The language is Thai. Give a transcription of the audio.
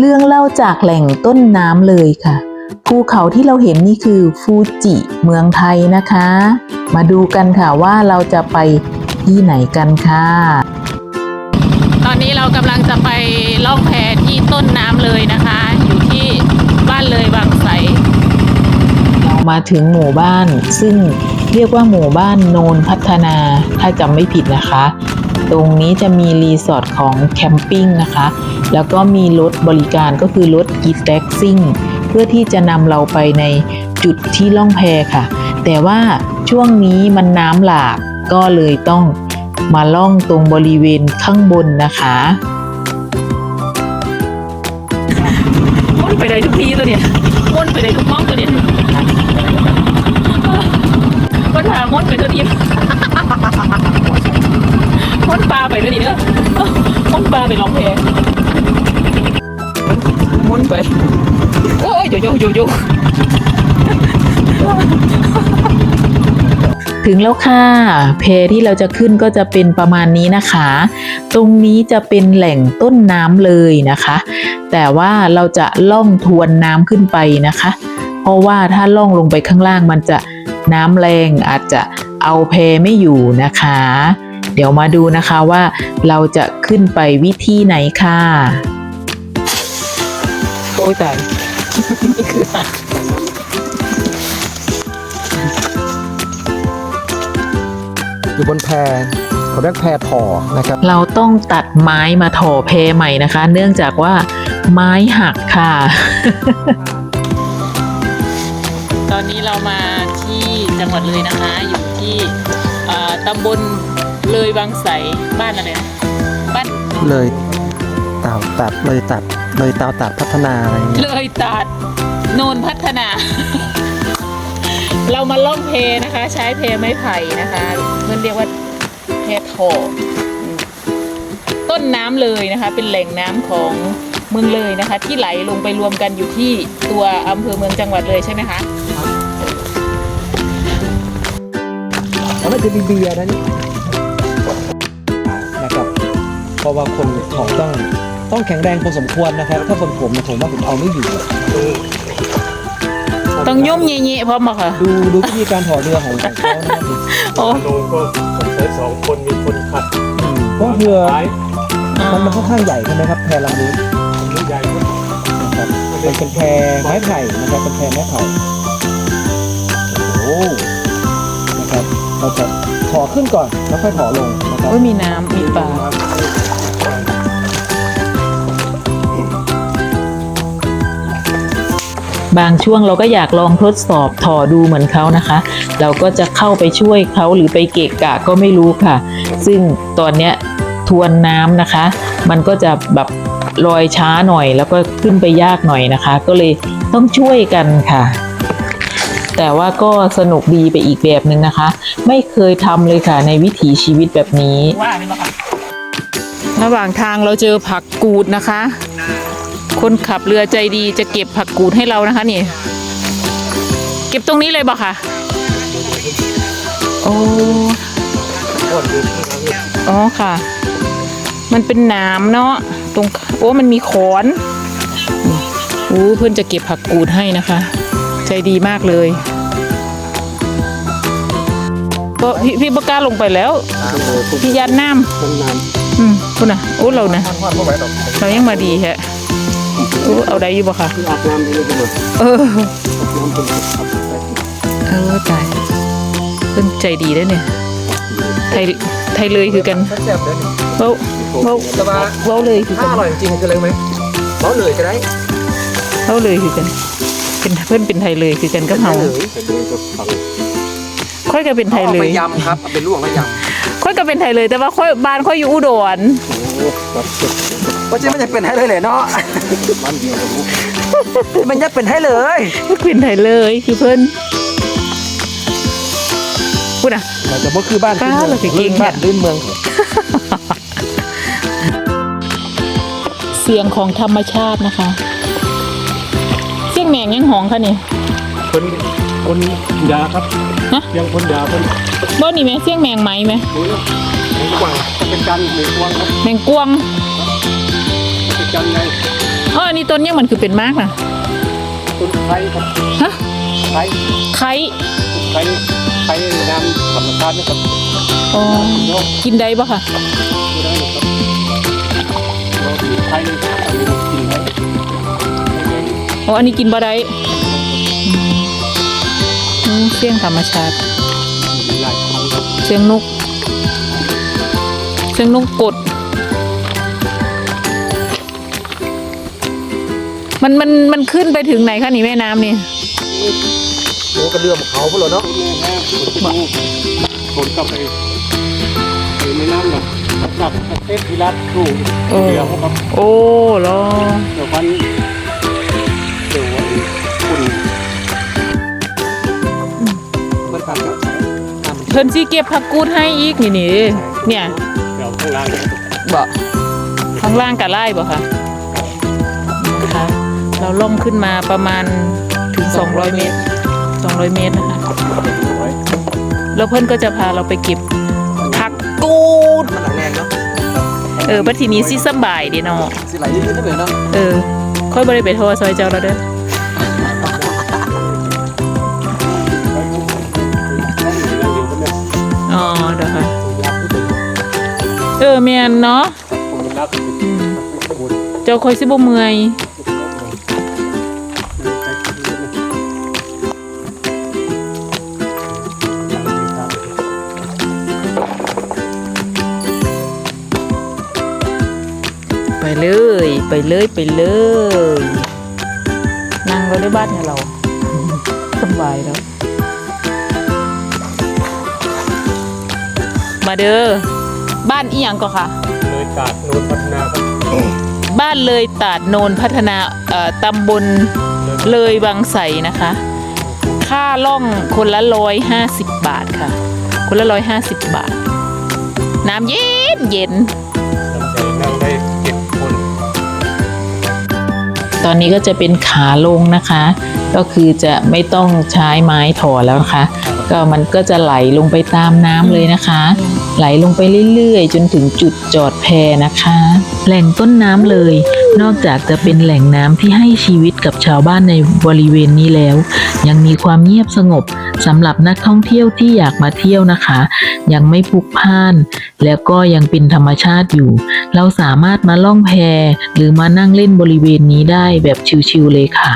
เรื่องเล่าจากแหล่งต้นน้ำเลยค่ะ ภูเขาที่เราเห็นนี่คือฟูจิเมืองไทยนะคะ มาดูกันค่ะว่าเราจะไปที่ไหนกันค่ะ ตอนนี้เรากำลังจะไปล่องแพที่ต้นน้ำเลยนะคะ อยู่ที่บ้านเลยบางไสเรามาถึงหมู่บ้านซึ่งเรียกว่าหมู่บ้านโนนพัฒนา ถ้าจำไม่ผิดนะคะ ตรงนี้จะมีรีสอร์ทของแคมปิ้งนะคะ แล้วก็มีรถบริการก็คือรถอีแท็กซิ่งเพื่อที่จะนำเราไปในจุดที่ล่องแพค่ะ แต่ว่าช่วงนี้มันน้ำหลากก็เลยต้องมาล่องตรงบริเวณข้างบนนะคะม้วนไปได้ทุกที่ตัวเนี่ยม้วนไปได้ทุกห้องตัวเนี่ยก็ถามม้วนไปตัวเดียวม้วนปลาไปตัวนี้เด้อม้วนปลาไปลองแพ ไป โอ้ยโยโยโยโยถึงแล้วค่ะ เพที่เราจะขึ้นก็จะเป็นประมาณนี้นะคะ ตรงนี้จะเป็นแหล่งต้นน้ำเลยนะคะ แต่ว่าเราจะล่องทวนน้ำขึ้นไปนะคะ เพราะว่าถ้าล่องลงไปข้างล่างมันจะน้ำแรงอาจจะเอาเพไม่อยู่นะคะ เดี๋ยวมาดูนะคะว่าเราจะขึ้นไปวิธีไหนค่ะ โอ้ยตายนี่คืออยู่บนแพเขาเรียกแพถอนะครับ เราต้องตัดไม้มาถ่อเพใหม่นะคะ เนื่องจากว่าไม้หักค่ะ ตอนนี้เรามาที่จังหวัดเลยนะคะ อยู่ที่เอ่อตำบลเลยบางไสบ้านอะไรนะบ้านเลยเต่าตัดเลยตัด เลยเต่าตัดพัฒนาอะไรอย่างเงี้ยเลยตัดโนนพัฒนา เรามาล่องเพนะคะ ใช้เพไม้ไผ่นะคะเพื่อนเรียกว่าเพทออืมต้นน้ำเลยนะคะ เป็นแหล่งน้ำของเมืองเลยนะคะ ที่ไหลลงไปรวมกันอยู่ที่ตัวอำเภอเมืองจังหวัดเลยใช่ไหมคะแล้วมันจะมีเบียร์นะนี่นะครับเพราะว่าคนถอต้อง ต้องแข็งแรงพอสมควรนะครับ ถ้าคนผมเนี่ยผมว่าผมเอาไม่อยู่ ต้องยุ่มเงี้ยๆพร้อมมาค่ะ ดูดูวิธีการถอเรือของของเขานะครับโอ้โนก็ใช้สองคนมีคนขัดอืมเพราะเรือท้ายมันมันค่อนข้างใหญ่ใช่ไหมครับแพลำนี้มันใหญ่ก็นะครับมันเป็นแพไม้ไผ่นะครับเป็นแพไม้ไผ่โอ้โหนะครับเราจะถอขึ้นก่อนแล้วค่อยถอลงนะครับ โอ้ยมีน้ำมีปลา บางช่วงเราก็อยากลองทดสอบถอดูเหมือนเขานะคะ เราก็จะเข้าไปช่วยเขาหรือไปเกะกะก็ไม่รู้ค่ะ ซึ่งตอนเนี้ยทวนน้ำนะคะ มันก็จะแบบลอยช้าหน่อย แล้วก็ขึ้นไปยากหน่อยนะคะ ก็เลยต้องช่วยกันค่ะ แต่ว่าก็สนุกดีไปอีกแบบหนึ่งนะคะ ไม่เคยทำเลยค่ะ ในวิถีชีวิตแบบนี้ว่านี่มาค่ะระหว่างทางเราเจอผักกูดนะคะ คนขับเรือใจดีจะเก็บผักกูดให้เรานะคะนี่ เก็บตรงนี้เลยบ่ค่ะ โอ้อ๋อค่ะ มันเป็นหนามเนาะตรงโอ้มันมีขอนโอ้เพื่อนจะเก็บผักกูดให้นะคะ ใจดีมากเลยก็พี่พี่บกล้าลงไปแล้วพี่ยันน้ำอืมคุณน่ะโอ้เรานะเรายังมาดีแฮะ โอ้เอาได้อยู่บ่ค่ะเออเออตายเพิ่นใจดีได้อเนี่ยไทยไทยเลยคือกันแซ่บเลยเว้าเว้าแต่ว่าเว้าเลยคือกัถ้านอร่อยจริงๆคืออะไรรู้ไหมเขาเลยก็ได้เว้าเลยคือกัน เป็นเพื่อนเป็นไทยเลยคือกันกับเฮาเลยค่อยก็เป็นไทยเลเอายไปยำครับเอาไปลวกแล้วยค่อยก็เป็นไทยเลย แต่ว่าค่อยบ้านค่อยอยู่อุดรำ ว่าจะมันจะเป็นให้เลยเลยเนาะมันจะเป็นให้เลยเป็นไทยเลยคือเพิ่นพูดอะเราจะบ่คือบ้านป้าเราสิเก่งบ้านลื่นเมืองเสียงของธรรมชาตินะคะ เสียงแมงยังหองคะนี่คนคนยาครับฮะยังคนยาคนบ่นี่ไหมเสียงแมงไหมไหมกวางเป็นกันหรือกวางครับแมงกวง เป็นกันไงออ๋ออันนี้ต้นยังมันคือเป็นมากนะต้นไข่ครับฮะไข่ไข่ไข่ไข่น้ำธรรมชาตินะครับอ๋อกินได้ปะค่ะไม่ได้หรอกครับเราถือไข่อันนี้กินได้อ๋ออันนี้กินบ่ได้อืมอืมเสียงธรรมชาติมีหลายคนครับเสียงนก เสียงนกกด มันมันมันขึ้นไปถึงไหนคะนี่แม่น้ำนี่โอ้กระเดื่อมเขาพวกเราเนาะคนกลับไปไปไม่น้ำหรอกจากประเทศพิรัตสู่เออเดียวครับโอ้เหรอเดี๋ยววันเดี๋ยววันคุณมันผ่านกับน้ำมันเพิ่นสิเก็บผักกูดให้อีกนี่นี่เนี่ยเดี๋ยวข้างล่างบ่ข้างล่างกับไล่บ่คะนะคะ เราล่องขึ้นมาประมาณถึง 200 เมตร 200 เมตรนะคะไว้แล้วเพิ่นก็จะพาเราไปเก็บผักกูดมันหนักแรงเนาะเออบัดทีนี้สิสำบายเดีเนาะสิไหลนิดๆได้ไหมเนาะเออ ค่อยบ่ได้ไปโทรซอยเจ้าแล้วเด้อต้องอยู่นั่งอยู่กันเนี่ยอ๋อเด้อค่ะรับที่เป็นเออแม่นเนาะผมเป็นรับที่เป็นอืมสมุนเจ้าค่อยสิบ่เมื่อย เลย ไปเลยไปเลย นั่งเราได้บ้านเนี่ยเราสบายแล้ว มาเด้อบ้านอีหยังก็ค่ะ เลยกาดโนนพัฒนาครับบ้านเลยตาดโนนพัฒนาเอ่อตำบลเลยบางไสนะคะ ค่าล่องคนละร้อยห้าสิบบาทค่ะ คนละร้อยห้าสิบบาท น้ำเย็นเย็น ตอนนี้ก็จะเป็นขาลงนะคะ ก็คือจะไม่ต้องใช้ไม้ถอแล้วนะคะ ก็มันก็จะไหลลงไปตามน้ำเลยนะคะ ไหลลงไปเรื่อยๆ จนถึงจุดจอดแพนะคะ แหล่งต้นน้ำเลย นอกจากจะเป็นแหล่งน้ำที่ให้ชีวิตกับชาวบ้านในบริเวณนี้แล้ว ยังมีความเงียบสงบสำหรับนักท่องเที่ยวที่อยากมาเที่ยวนะคะ ยังไม่พลุกพ่าน แล้วก็ยังเป็นธรรมชาติอยู่ เราสามารถมาล่องแพหรือมานั่งเล่นบริเวณนี้ได้แบบชิวๆเลยค่ะ